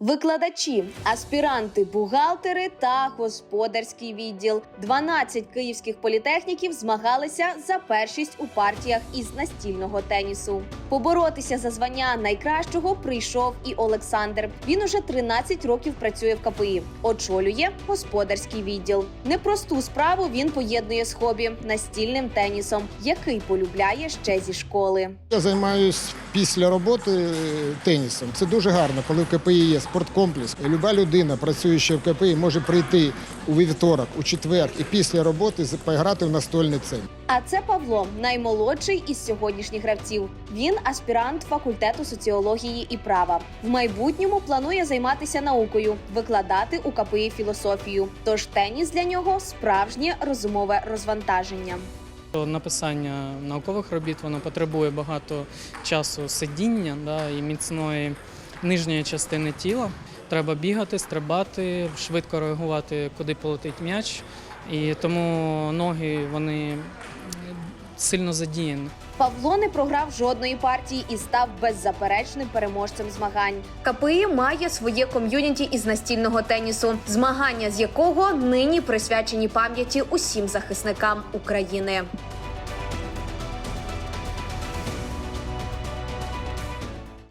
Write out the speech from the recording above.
Викладачі, аспіранти, бухгалтери та господарський відділ. 12 київських політехніків змагалися за першість у партіях із настільного тенісу. Поборотися за звання найкращого прийшов і Олександр. Він уже 13 років працює в КПІ, очолює господарський відділ. Непросту справу він поєднує з хобі настільним тенісом, який полюбляє ще зі школи. Я займаюся після роботи тенісом. Це дуже гарно, коли в КПІ є спорткомплекс. Люба людина, працююча в КПІ, може прийти у вівторок, у четвер і після роботи з- пограти в настольний центр. А це Павло, наймолодший із сьогоднішніх гравців. Він аспірант факультету соціології і права. В майбутньому планує займатися наукою, викладати у КПІ філософію. Тож теніс для нього справжнє розумове розвантаження. Написання наукових робіт воно потребує багато часу сидіння да, і міцної нижньої частини тіла. Треба бігати, стрибати, швидко реагувати, куди полетить м'яч. І тому ноги вони сильно задіяні. Павло не програв жодної партії і став беззаперечним переможцем змагань. КПІ має своє ком'юніті із настільного тенісу, змагання з якого нині присвячені пам'яті усім захисникам України.